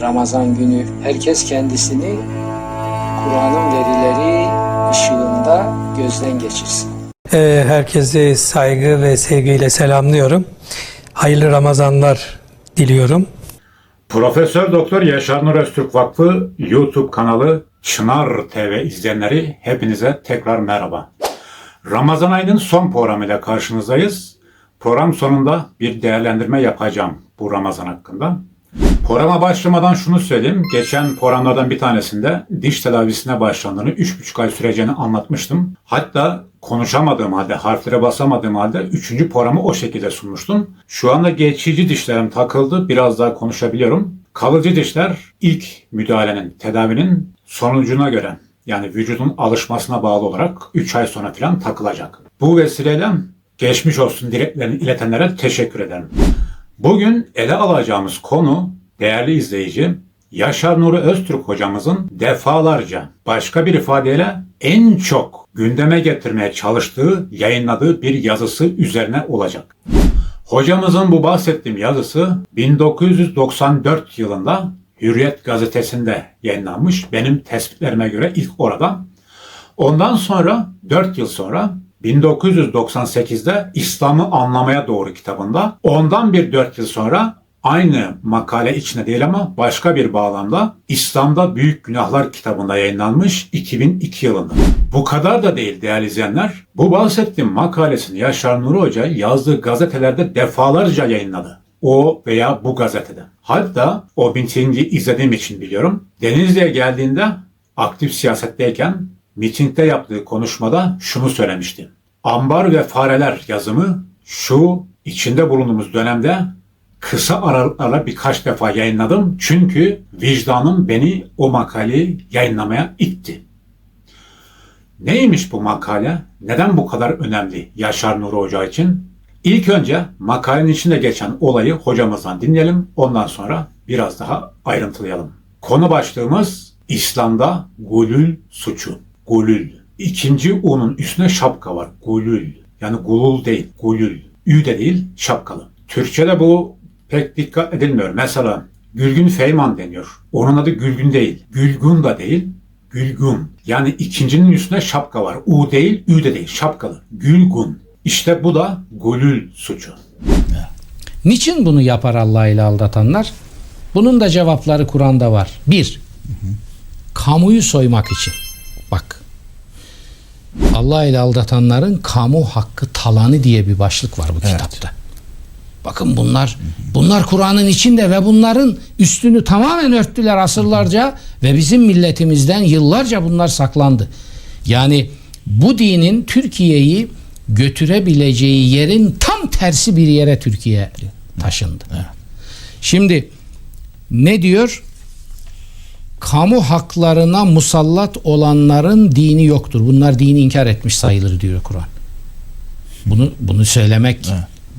Ramazan günü herkes kendisini Kur'an'ın verileri ışığında gözden geçirsin. Ee, Herkesi saygı ve sevgiyle selamlıyorum. Hayırlı Ramazanlar diliyorum. Profesör Doktor Yaşar Nur Öztürk Vakfı YouTube kanalı Çınar TV izleyenleri hepinize tekrar merhaba. Ramazan ayının son programıyla karşınızdayız. Program sonunda bir değerlendirme yapacağım bu Ramazan hakkında. Programa başlamadan şunu söyleyeyim. Geçen programlardan bir tanesinde diş tedavisine başlandığını, 3,5 ay süreceğini anlatmıştım. Hatta konuşamadığım halde, harflere basamadığım halde 3. programı o şekilde sunmuştum. Şu anda geçici dişlerim takıldı. Biraz daha konuşabiliyorum. Kalıcı dişler ilk müdahalenin, tedavinin sonucuna göre yani vücudun alışmasına bağlı olarak 3 ay sonra falan takılacak. Bu vesileyle geçmiş olsun dileklerini iletenlere teşekkür ederim. Bugün ele alacağımız konu değerli izleyici Yaşar Nuri Öztürk hocamızın defalarca başka bir ifadeyle en çok gündeme getirmeye çalıştığı, yayınladığı bir yazısı üzerine olacak. Hocamızın bu bahsettiğim yazısı 1994 yılında Hürriyet gazetesinde yayınlanmış. Benim tespitlerime göre ilk orada. Ondan sonra 4 yıl sonra 1998'de İslam'ı Anlamaya Doğru kitabında ondan bir 4 yıl sonra aynı makale içinde değil ama başka bir bağlamda İslam'da Büyük Günahlar kitabında yayınlanmış 2002 yılında. Bu kadar da değil değerli izleyenler. Bu bahsettiğim makalesini Yaşar Nuri Hoca yazdığı gazetelerde defalarca yayınladı. O veya bu gazetede. Hatta o mitingi izlediğim için biliyorum. Denizli'ye geldiğinde aktif siyasetteyken mitingde yaptığı konuşmada şunu söylemişti. Ambar ve fareler yazımı şu içinde bulunduğumuz dönemde kısa aralıklarla birkaç defa yayınladım. Çünkü vicdanım beni o makaleyi yayınlamaya itti. Neymiş bu makale? Neden bu kadar önemli Yaşar Nuri Hoca için? İlk önce makalenin içinde geçen olayı hocamızdan dinleyelim. Ondan sonra biraz daha ayrıntılayalım. Konu başlığımız İslam'da gulül suçu. Gulül. İkinci U'nun üstüne şapka var. Gulül. Yani gulul değil. Gulül. Ü de değil şapkalı. Türkçe'de bu pek dikkat edilmiyor. Mesela Gülgün Feyman deniyor. Onun adı Gülgün değil. Gülgün da değil. Gülgün. Yani ikincinin üstüne şapka var. U değil, Ü de değil. Şapkalı. Gülgün. İşte bu da gulül suçu. Niçin bunu yapar Allah ile aldatanlar? Bunun da cevapları Kur'an'da var. Bir, kamuyu soymak için. Bak, Allah ile aldatanların kamu hakkı talanı diye bir başlık var bu kitapta. Bakın bunlar bunlar Kur'an'ın içinde ve bunların üstünü tamamen örttüler asırlarca ve bizim milletimizden yıllarca bunlar saklandı. Yani bu dinin Türkiye'yi götürebileceği yerin tam tersi bir yere Türkiye taşındı. Şimdi ne diyor? Kamu haklarına musallat olanların dini yoktur. Bunlar dini inkar etmiş sayılır diyor Kur'an. Bunu bunu söylemek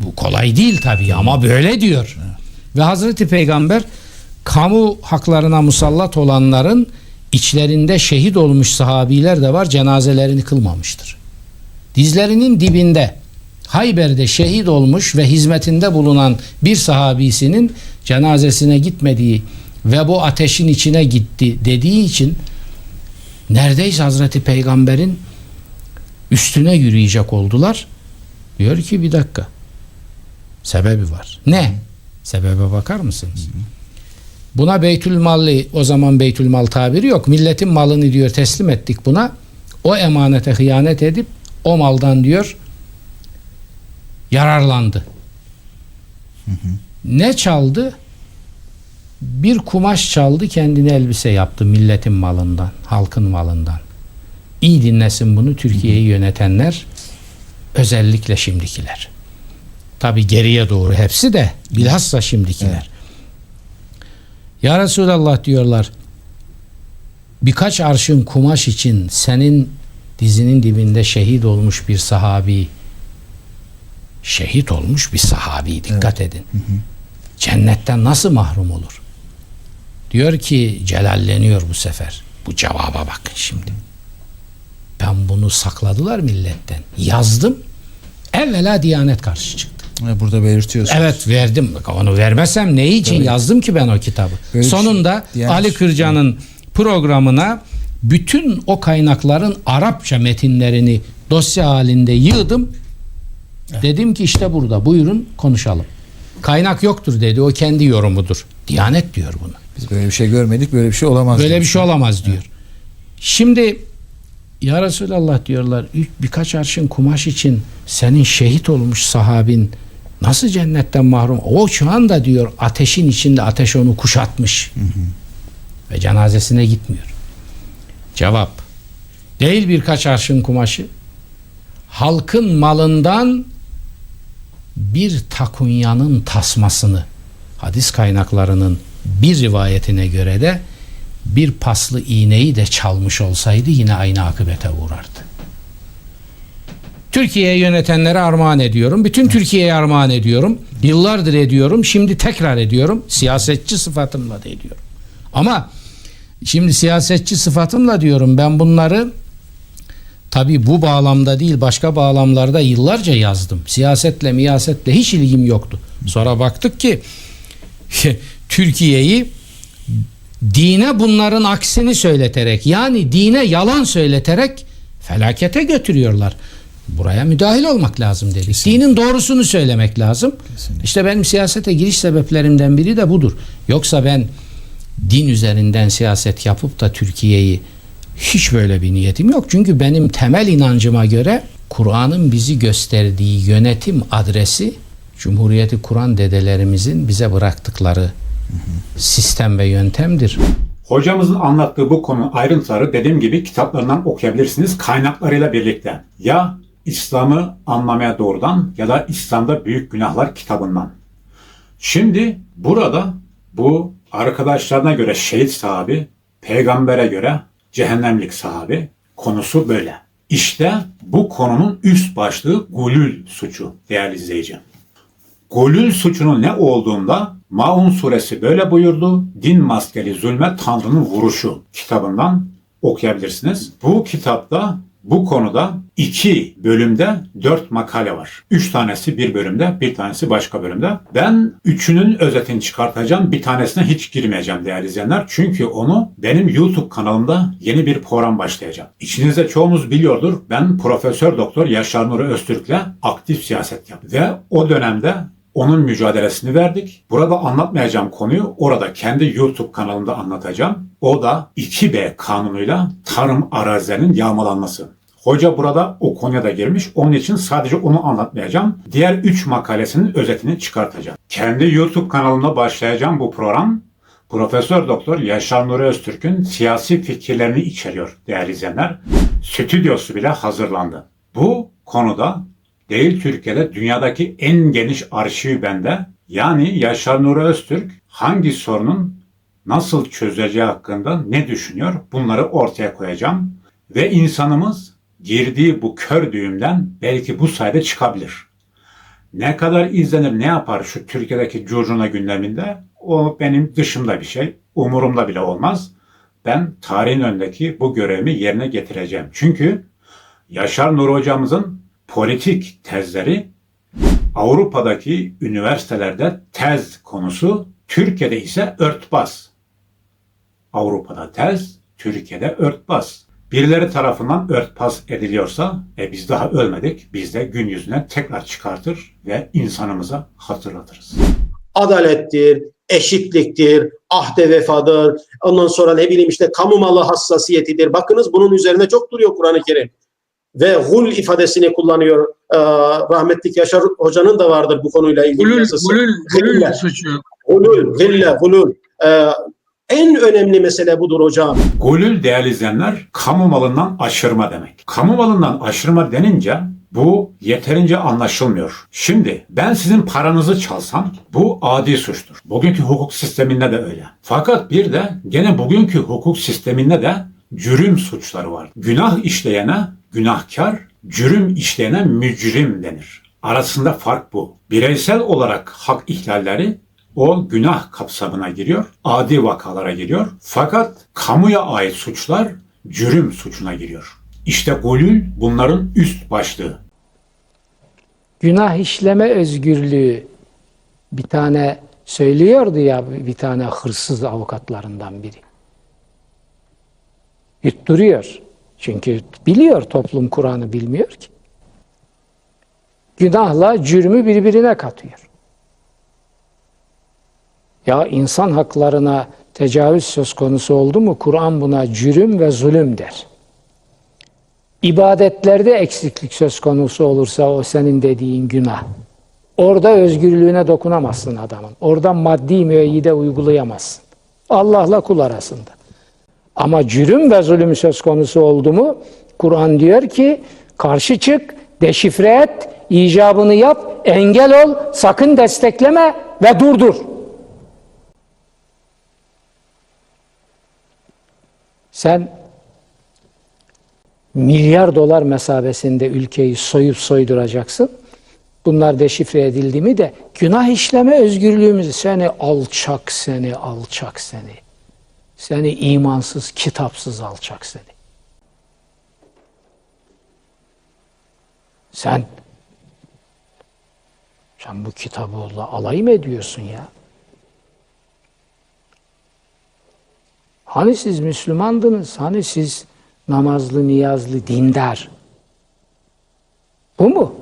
bu kolay değil tabii ama böyle diyor. Ve Hazreti Peygamber kamu haklarına musallat olanların içlerinde şehit olmuş sahabiler de var cenazelerini kılmamıştır. Dizlerinin dibinde Hayber'de şehit olmuş ve hizmetinde bulunan bir sahabisinin cenazesine gitmediği ve bu ateşin içine gitti dediği için neredeyse Hazreti Peygamber'in üstüne yürüyecek oldular. Diyor ki bir dakika. Sebebi var. Ne? Sebebe bakar mısınız? Buna Beytül Malli o zaman Beytül Mal tabiri yok. Milletin malını diyor teslim ettik buna. O emanete hıyanet edip o maldan diyor yararlandı. Ne çaldı? Bir kumaş çaldı kendine elbise yaptı milletin malından, halkın malından. İyi dinlesin bunu Türkiye'yi yönetenler, özellikle şimdikiler. Tabi geriye doğru hepsi de bilhassa şimdikiler. Ya Resulallah diyorlar birkaç arşın kumaş için senin dizinin dibinde şehit olmuş bir sahabi şehit olmuş bir sahabi dikkat edin. Cennetten nasıl mahrum olur? Diyor ki celalleniyor bu sefer. Bu cevaba bakın şimdi. Ben bunu sakladılar milletten. Yazdım. Evvela Diyanet karşı çıktı. E, Burada belirtiyorsunuz. Evet verdim. Onu vermesem ne için yazdım ki ben o kitabı? Böyle şey Sonunda diyen- Ali Kırca'nın programına bütün o kaynakların Arapça metinlerini dosya halinde yığdım. Dedim ki işte burada buyurun konuşalım. Kaynak yoktur dedi. O kendi yorumudur. Diyanet diyor bunu. Biz böyle bir şey görmedik, böyle bir şey olamaz. Böyle bir şey olamaz diyor. Şimdi ya Resulallah diyorlar "üç- birkaç arşın kumaş için senin şehit olmuş sahabin nasıl cennetten mahrum? O şu anda diyor ateşin içinde ateş onu kuşatmış. Ve cenazesine gitmiyor. Cevap. Değil birkaç arşın kumaşı. Halkın malından bir takunyanın tasmasını hadis kaynaklarının bir rivayetine göre de bir paslı iğneyi de çalmış olsaydı yine aynı akıbete uğrardı. Türkiye'ye yönetenlere armağan ediyorum. Bütün Türkiye'ye armağan ediyorum. Yıllardır ediyorum. Şimdi tekrar ediyorum. Siyasetçi sıfatımla da ediyorum. Ama şimdi siyasetçi sıfatımla diyorum ben bunları Tabi bu bağlamda değil başka bağlamlarda yıllarca yazdım. Siyasetle miyasetle hiç ilgim yoktu. Sonra baktık ki Türkiye'yi dine bunların aksini söyleterek yani dine yalan söyleterek felakete götürüyorlar. Buraya müdahil olmak lazım dedik. Dinin doğrusunu söylemek lazım. İşte benim siyasete giriş sebeplerimden biri de budur. Yoksa ben din üzerinden siyaset yapıp da Türkiye'yi hiç böyle bir niyetim yok. Çünkü benim temel inancıma göre Kur'an'ın bizi gösterdiği yönetim adresi Cumhuriyeti kuran dedelerimizin bize bıraktıkları sistem ve yöntemdir. Hocamızın anlattığı bu konu ayrıntıları dediğim gibi kitaplarından okuyabilirsiniz kaynaklarıyla birlikte. Ya İslam'ı anlamaya doğrudan ya da İslam'da Büyük Günahlar kitabından. Şimdi burada bu arkadaşlarına göre şehit sahabi, peygambere göre cehennemlik sahabi konusu böyle. İşte bu konunun üst başlığı gulül suçu değerli izleyici. Gulül suçunun ne olduğunda Maun suresi böyle buyurdu. Din maskeli zulme Tanrı'nın vuruşu kitabından okuyabilirsiniz. Bu kitapta bu konuda iki bölümde dört makale var. Üç tanesi bir bölümde, bir tanesi başka bölümde. Ben üçünün özetini çıkartacağım. Bir tanesine hiç girmeyeceğim değerli izleyenler. Çünkü onu benim YouTube kanalımda yeni bir program başlayacağım. İçinizde çoğunuz biliyordur. Ben Profesör Doktor Yaşar Nuri Öztürk'le aktif siyaset yaptım. Ve o dönemde onun mücadelesini verdik. Burada anlatmayacağım konuyu orada kendi YouTube kanalımda anlatacağım. O da 2B kanunuyla tarım arazilerinin yağmalanması. Hoca burada o konuya da girmiş. Onun için sadece onu anlatmayacağım. Diğer 3 makalesinin özetini çıkartacağım. Kendi YouTube kanalımda başlayacağım bu program. Profesör Doktor Yaşar Nuri Öztürk'ün siyasi fikirlerini içeriyor değerli izleyenler. Stüdyosu bile hazırlandı. Bu konuda değil Türkiye'de dünyadaki en geniş arşivi bende. Yani Yaşar Nuri Öztürk hangi sorunun nasıl çözüleceği hakkında ne düşünüyor bunları ortaya koyacağım. Ve insanımız girdiği bu kör düğümden belki bu sayede çıkabilir. Ne kadar izlenir ne yapar şu Türkiye'deki curcuna gündeminde o benim dışımda bir şey. Umurumda bile olmaz. Ben tarihin önündeki bu görevimi yerine getireceğim. Çünkü Yaşar Nur hocamızın politik tezleri Avrupa'daki üniversitelerde tez konusu, Türkiye'de ise örtbas. Avrupa'da tez, Türkiye'de örtbas. Birileri tarafından örtbas ediliyorsa, e biz daha ölmedik, biz de gün yüzüne tekrar çıkartır ve insanımıza hatırlatırız. adalettir, eşitliktir, ahde vefadır, ondan sonra ne bileyim işte kamu malı hassasiyetidir. Bakınız bunun üzerine çok duruyor Kur'an-ı Kerim. Ve gul ifadesini kullanıyor. Ee, rahmetlik Yaşar Hoca'nın da vardır bu konuyla ilgili Gulül, yazısı. gulül, Gulül. gulül suçu. Gulül, gille, gulül. Ee, en önemli mesele budur hocam. Gulül değerli izleyenler, kamu malından aşırma demek. Kamu malından aşırma denince bu yeterince anlaşılmıyor. Şimdi ben sizin paranızı çalsam bu adi suçtur. Bugünkü hukuk sisteminde de öyle. Fakat bir de gene bugünkü hukuk sisteminde de cürüm suçları var. Günah işleyene günahkar, cürüm işleyene mücrim denir. Arasında fark bu. Bireysel olarak hak ihlalleri o günah kapsamına giriyor, adi vakalara giriyor. Fakat kamuya ait suçlar cürüm suçuna giriyor. İşte golül bunların üst başlığı. Günah işleme özgürlüğü bir tane söylüyordu ya bir tane hırsız avukatlarından biri. Yutturuyor. Çünkü biliyor toplum Kur'an'ı bilmiyor ki. Günahla cürmü birbirine katıyor. Ya insan haklarına tecavüz söz konusu oldu mu Kur'an buna cürüm ve zulüm der. İbadetlerde eksiklik söz konusu olursa o senin dediğin günah. Orada özgürlüğüne dokunamazsın adamın. Orada maddi müeyyide uygulayamazsın. Allah'la kul arasında. Ama cürüm ve zulüm söz konusu oldu mu Kur'an diyor ki karşı çık, deşifre et, icabını yap, engel ol, sakın destekleme ve durdur. Sen milyar dolar mesabesinde ülkeyi soyup soyduracaksın. Bunlar deşifre edildi mi de günah işleme özgürlüğümüzü seni alçak seni alçak seni. Seni imansız, kitapsız alçak seni. Sen sen bu kitabı alay mı ediyorsun ya? Hani siz Müslümandınız? Hani siz namazlı, niyazlı, dindar? Bu mu?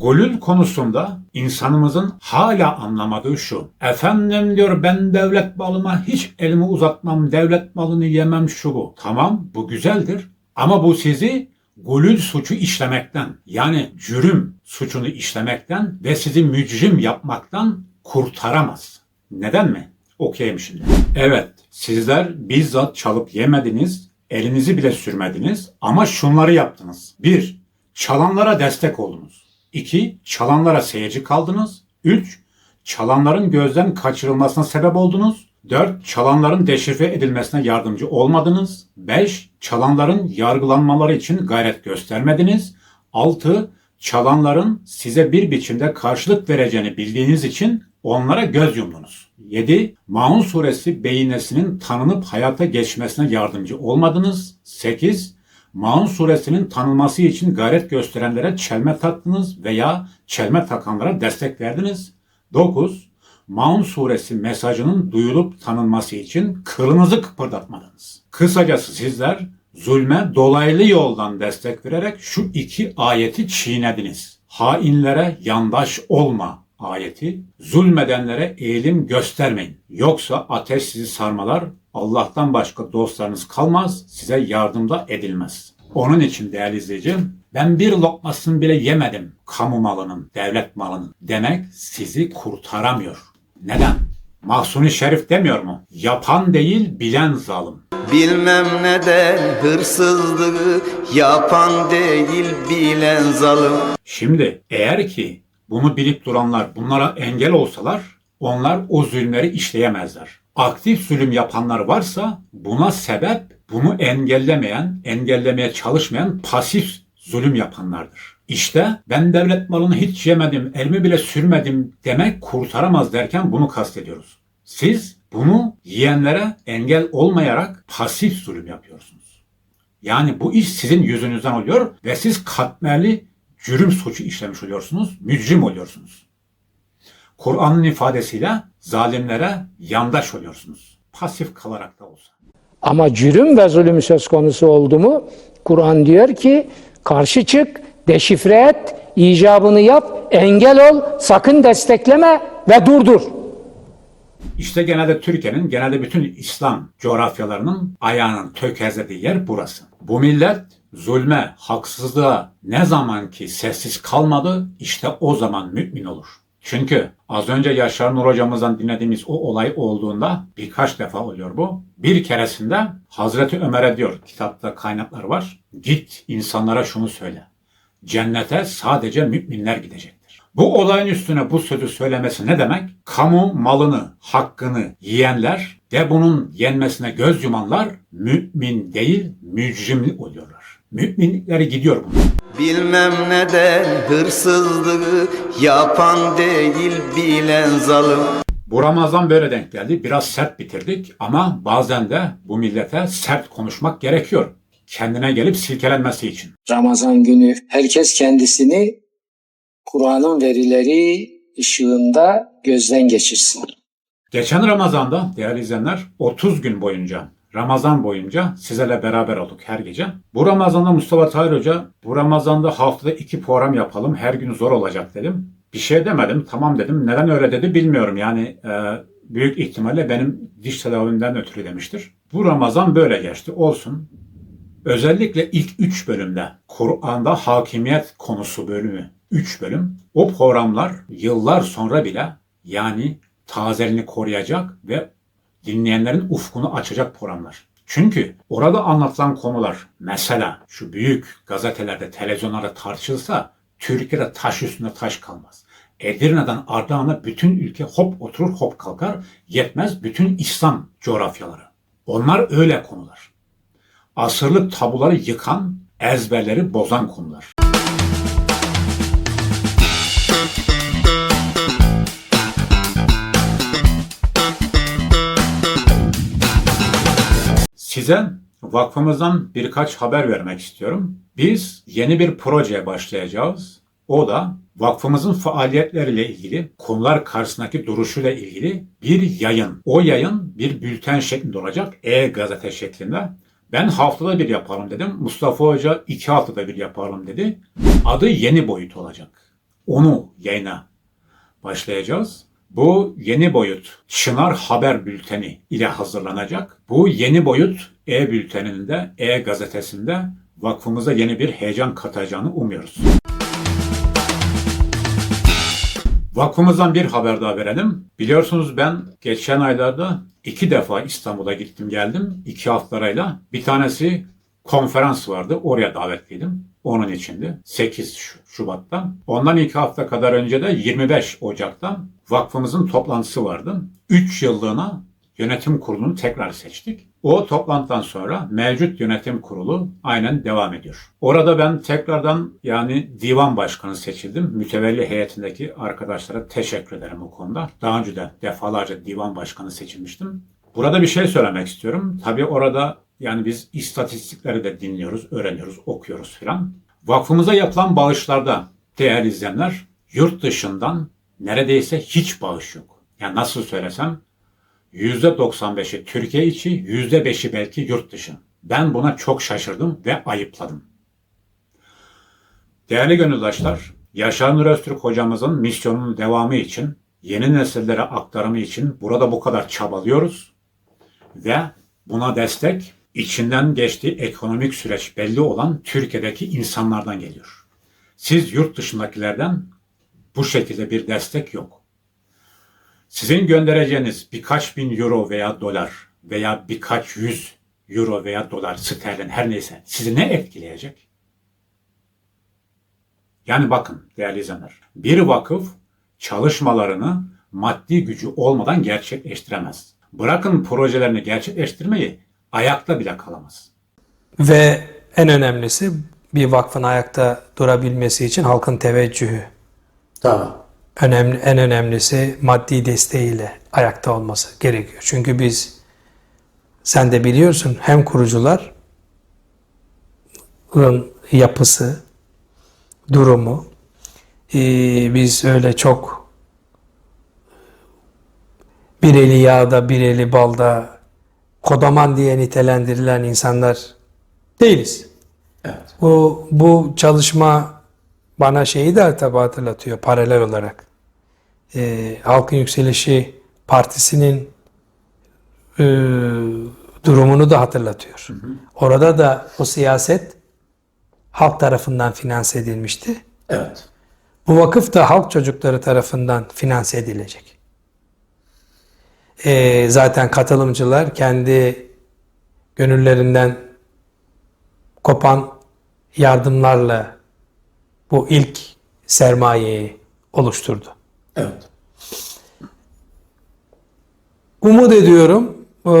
Golün konusunda insanımızın hala anlamadığı şu. Efendim diyor ben devlet malıma hiç elimi uzatmam, devlet malını yemem şu bu. Tamam bu güzeldir ama bu sizi golül suçu işlemekten yani cürüm suçunu işlemekten ve sizi mücrim yapmaktan kurtaramaz. Neden mi? Okuyayım şimdi. Evet sizler bizzat çalıp yemediniz, elinizi bile sürmediniz ama şunları yaptınız. Bir, çalanlara destek oldunuz. 2. Çalanlara seyirci kaldınız. 3. Çalanların gözden kaçırılmasına sebep oldunuz. 4. Çalanların deşifre edilmesine yardımcı olmadınız. 5. Çalanların yargılanmaları için gayret göstermediniz. 6. Çalanların size bir biçimde karşılık vereceğini bildiğiniz için onlara göz yumdunuz. 7. Maun suresi beyinesinin tanınıp hayata geçmesine yardımcı olmadınız. 8. Maun suresinin tanınması için gayret gösterenlere çelme taktınız veya çelme takanlara destek verdiniz. 9. Maun suresi mesajının duyulup tanınması için kılınızı kıpırdatmadınız. Kısacası sizler zulme dolaylı yoldan destek vererek şu iki ayeti çiğnediniz. Hainlere yandaş olma ayeti, zulmedenlere eğilim göstermeyin. Yoksa ateş sizi sarmalar, Allah'tan başka dostlarınız kalmaz, size yardımda edilmez. Onun için değerli izleyicim, ben bir lokmasını bile yemedim kamu malının, devlet malının demek sizi kurtaramıyor. Neden? Mahsuni Şerif demiyor mu? Yapan değil bilen zalim. Bilmem neden hırsızlığı yapan değil bilen zalim. Şimdi eğer ki bunu bilip duranlar bunlara engel olsalar onlar o zulümleri işleyemezler. Aktif zulüm yapanlar varsa buna sebep bunu engellemeyen, engellemeye çalışmayan pasif zulüm yapanlardır. İşte ben devlet malını hiç yemedim, elimi bile sürmedim demek kurtaramaz derken bunu kastediyoruz. Siz bunu yiyenlere engel olmayarak pasif zulüm yapıyorsunuz. Yani bu iş sizin yüzünüzden oluyor ve siz katmerli cürüm suçu işlemiş oluyorsunuz, mücrim oluyorsunuz. Kur'an'ın ifadesiyle zalimlere yandaş oluyorsunuz. Pasif kalarak da olsa. Ama cürüm ve zulüm söz konusu oldu mu Kur'an diyor ki karşı çık, deşifre et, icabını yap, engel ol, sakın destekleme ve durdur. İşte genelde Türkiye'nin, genelde bütün İslam coğrafyalarının ayağının tökezlediği yer burası. Bu millet zulme, haksızlığa ne zaman ki sessiz kalmadı işte o zaman mümin olur. Çünkü az önce Yaşar Nur hocamızdan dinlediğimiz o olay olduğunda birkaç defa oluyor bu. Bir keresinde Hazreti Ömer'e diyor kitapta kaynaklar var. Git insanlara şunu söyle. Cennete sadece müminler gidecektir. Bu olayın üstüne bu sözü söylemesi ne demek? Kamu malını, hakkını yiyenler de bunun yenmesine göz yumanlar mümin değil mücrim oluyorlar. Müminlikleri gidiyor bunlar. Bilmem neden hırsızlığı yapan değil bilen zalim. Bu Ramazan böyle denk geldi. Biraz sert bitirdik ama bazen de bu millete sert konuşmak gerekiyor. Kendine gelip silkelenmesi için. Ramazan günü herkes kendisini Kur'an'ın verileri ışığında gözden geçirsin. Geçen Ramazan'da değerli izleyenler 30 gün boyunca Ramazan boyunca sizlerle beraber olduk her gece. Bu Ramazan'da Mustafa Tahir Hoca bu Ramazan'da haftada iki program yapalım her gün zor olacak dedim. Bir şey demedim tamam dedim. Neden öyle dedi bilmiyorum yani e, büyük ihtimalle benim diş tedavimden ötürü demiştir. Bu Ramazan böyle geçti olsun. Özellikle ilk 3 bölümde Kur'an'da hakimiyet konusu bölümü 3 bölüm o programlar yıllar sonra bile yani tazeliğini koruyacak ve dinleyenlerin ufkunu açacak programlar. Çünkü orada anlatılan konular mesela şu büyük gazetelerde, televizyonlarda tartışılsa Türkiye'de taş üstünde taş kalmaz. Edirne'den Ardahan'a bütün ülke hop oturur hop kalkar. Yetmez bütün İslam coğrafyaları. Onlar öyle konular. Asırlık tabuları yıkan, ezberleri bozan konular. Size vakfımızdan birkaç haber vermek istiyorum. Biz yeni bir projeye başlayacağız. O da vakfımızın faaliyetleriyle ilgili, konular karşısındaki duruşuyla ilgili bir yayın. O yayın bir bülten şeklinde olacak, e-gazete şeklinde. Ben haftada bir yapalım dedim. Mustafa Hoca iki haftada bir yapalım dedi. Adı Yeni Boyut olacak. Onu yayına başlayacağız. Bu yeni boyut Çınar Haber Bülteni ile hazırlanacak. Bu yeni boyut e-bülteninde, e-gazetesinde vakfımıza yeni bir heyecan katacağını umuyoruz. Vakfımızdan bir haber daha verelim. Biliyorsunuz ben geçen aylarda iki defa İstanbul'a gittim geldim. iki haftalarayla. Bir tanesi konferans vardı. Oraya davetliydim. Onun içindi. 8 Şu- Şubat'ta. Ondan iki hafta kadar önce de 25 Ocak'ta vakfımızın toplantısı vardı. 3 yıllığına yönetim kurulunu tekrar seçtik. O toplantıdan sonra mevcut yönetim kurulu aynen devam ediyor. Orada ben tekrardan yani divan başkanı seçildim. Mütevelli heyetindeki arkadaşlara teşekkür ederim bu konuda. Daha önce de defalarca divan başkanı seçilmiştim. Burada bir şey söylemek istiyorum. Tabii orada yani biz istatistikleri de dinliyoruz, öğreniyoruz, okuyoruz filan. Vakfımıza yapılan bağışlarda değerli izleyenler yurt dışından neredeyse hiç bağış yok. Yani nasıl söylesem %95'i Türkiye içi, %5'i belki yurt dışı. Ben buna çok şaşırdım ve ayıpladım. Değerli gönüldaşlar, Yaşar Nur Öztürk hocamızın misyonunun devamı için, yeni nesillere aktarımı için burada bu kadar çabalıyoruz. Ve buna destek içinden geçtiği ekonomik süreç belli olan Türkiye'deki insanlardan geliyor. Siz yurt dışındakilerden bu şekilde bir destek yok. Sizin göndereceğiniz birkaç bin euro veya dolar veya birkaç yüz euro veya dolar sterlin her neyse sizi ne etkileyecek? Yani bakın değerli izleyenler, bir vakıf çalışmalarını maddi gücü olmadan gerçekleştiremez. Bırakın projelerini gerçekleştirmeyi ayakta bile kalamaz. Ve en önemlisi bir vakfın ayakta durabilmesi için halkın teveccühü. Tamam. Önemli, en önemlisi maddi desteğiyle ayakta olması gerekiyor. Çünkü biz sen de biliyorsun hem kurucuların yapısı, durumu ee, biz öyle çok bir eli yağda bir eli balda kodaman diye nitelendirilen insanlar değiliz. Evet. Bu, bu çalışma bana şeyi de tabi hatırlatıyor paralel olarak. Ee, Halkın Yükselişi Partisi'nin e, durumunu da hatırlatıyor. Orada da o siyaset halk tarafından finanse edilmişti. Evet. Bu vakıf da halk çocukları tarafından finanse edilecek. Ee, zaten katılımcılar kendi gönüllerinden kopan yardımlarla bu ilk sermayeyi oluşturdu. Evet. Umut ediyorum eee,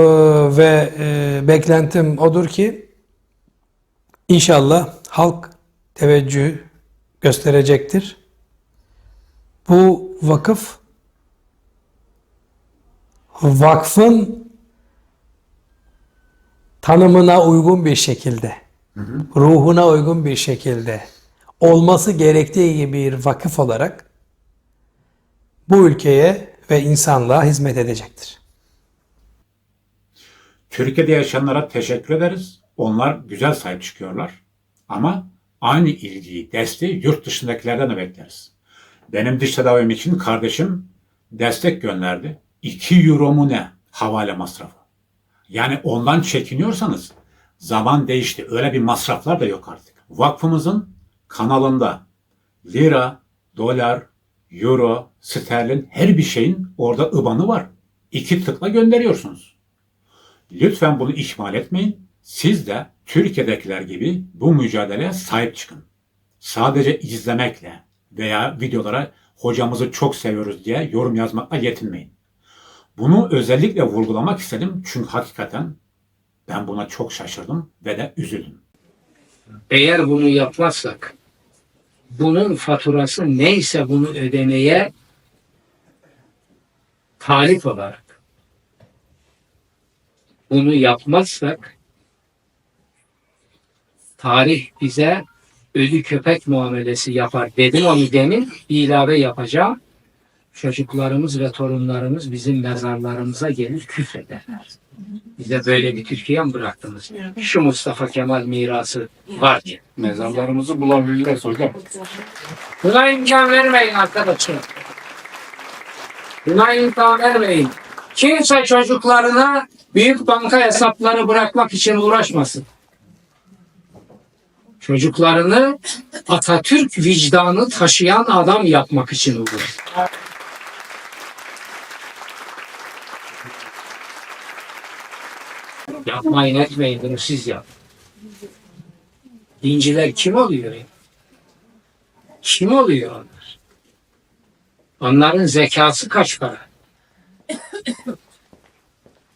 ve eee, beklentim odur ki inşallah halk teveccüh gösterecektir. Bu vakıf vakfın tanımına uygun bir şekilde, ruhuna uygun bir şekilde olması gerektiği gibi bir vakıf olarak bu ülkeye ve insanlığa hizmet edecektir. Türkiye'de yaşayanlara teşekkür ederiz. Onlar güzel sahip çıkıyorlar. Ama aynı ilgiyi, desteği yurt dışındakilerden de bekleriz. Benim diş tedavim için kardeşim destek gönderdi. 2 euro mu ne? Havale masrafı. Yani ondan çekiniyorsanız zaman değişti. Öyle bir masraflar da yok artık. Vakfımızın kanalında lira, dolar, euro, sterlin her bir şeyin orada IBAN'ı var. İki tıkla gönderiyorsunuz. Lütfen bunu ihmal etmeyin. Siz de Türkiye'dekiler gibi bu mücadeleye sahip çıkın. Sadece izlemekle veya videolara hocamızı çok seviyoruz diye yorum yazmakla yetinmeyin. Bunu özellikle vurgulamak istedim çünkü hakikaten ben buna çok şaşırdım ve de üzüldüm. Eğer bunu yapmazsak bunun faturası neyse bunu ödemeye talip olarak bunu yapmazsak tarih bize ölü köpek muamelesi yapar dedim onu demin ilave yapacağım. Çocuklarımız ve torunlarımız bizim mezarlarımıza gelir küfrederler. Bize böyle bir Türkiye mi bıraktınız? Şu Mustafa Kemal mirası var diye. Mezarlarımızı bulabilirler hocam. Buna imkan vermeyin arkadaşlar. Buna imkan vermeyin. Kimse çocuklarına büyük banka hesapları bırakmak için uğraşmasın. Çocuklarını Atatürk vicdanı taşıyan adam yapmak için uğraşsın. Yapmayın etmeyin bunu siz yap. Dinciler kim oluyor? Kim oluyor onlar? Onların zekası kaç para?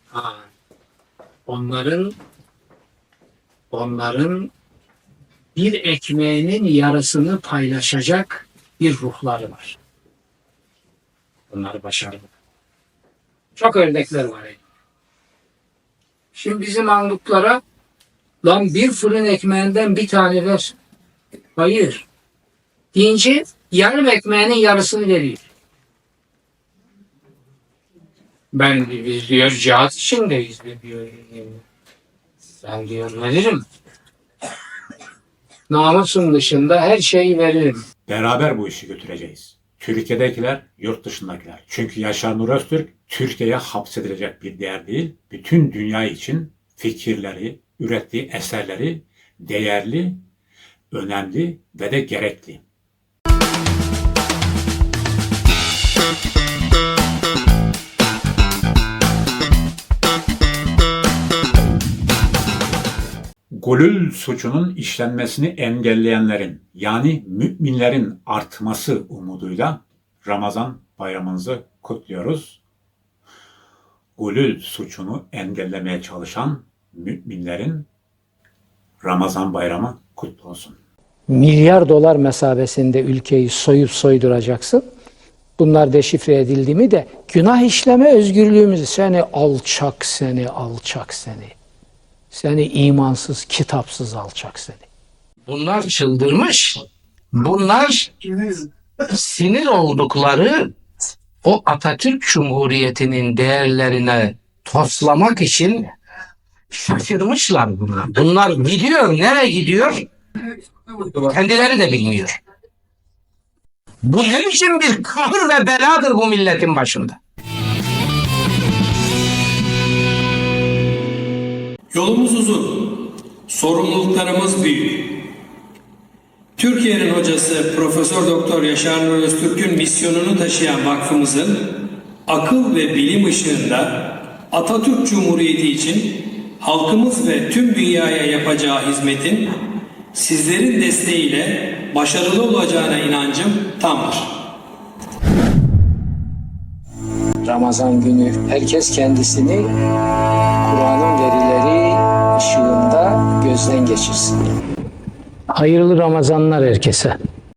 ha, onların onların bir ekmeğinin yarısını paylaşacak bir ruhları var. Bunlar başarılı. Çok örnekler var. elimde. Şimdi bizim anlıklara lan bir fırın ekmeğinden bir tane ver. Hayır. Dinci yarım ekmeğinin yarısını veriyor. Ben biz diyor cihat içindeyiz diyor. Ben diyor veririm. Namusun dışında her şeyi veririm. Beraber bu işi götüreceğiz. Türkiye'dekiler, yurt dışındakiler. Çünkü Yaşar Nur Öztürk Türkiye'ye hapsedilecek bir değer değil. Bütün dünya için fikirleri, ürettiği eserleri değerli, önemli ve de gerekli. Gulül suçunun işlenmesini engelleyenlerin yani müminlerin artması umuduyla Ramazan bayramınızı kutluyoruz. Gulül suçunu engellemeye çalışan müminlerin Ramazan bayramı kutlu olsun. Milyar dolar mesabesinde ülkeyi soyup soyduracaksın. Bunlar deşifre edildi mi de günah işleme özgürlüğümüzü seni alçak seni alçak seni. Seni imansız, kitapsız alçak seni. Bunlar çıldırmış. Bunlar sinir oldukları o Atatürk Cumhuriyeti'nin değerlerine toslamak için şaşırmışlar bunlar. Bunlar gidiyor. Nereye gidiyor? Kendileri de bilmiyor. Bu ne biçim bir kahır ve beladır bu milletin başında. Yolumuz uzun, sorumluluklarımız büyük. Türkiye'nin hocası Profesör Doktor Yaşar Nur Öztürk'ün misyonunu taşıyan vakfımızın akıl ve bilim ışığında Atatürk Cumhuriyeti için halkımız ve tüm dünyaya yapacağı hizmetin sizlerin desteğiyle başarılı olacağına inancım tamdır. Ramazan günü herkes kendisini Kur'an'ın verileri ışığında gözden geçirsin. Hayırlı Ramazanlar herkese.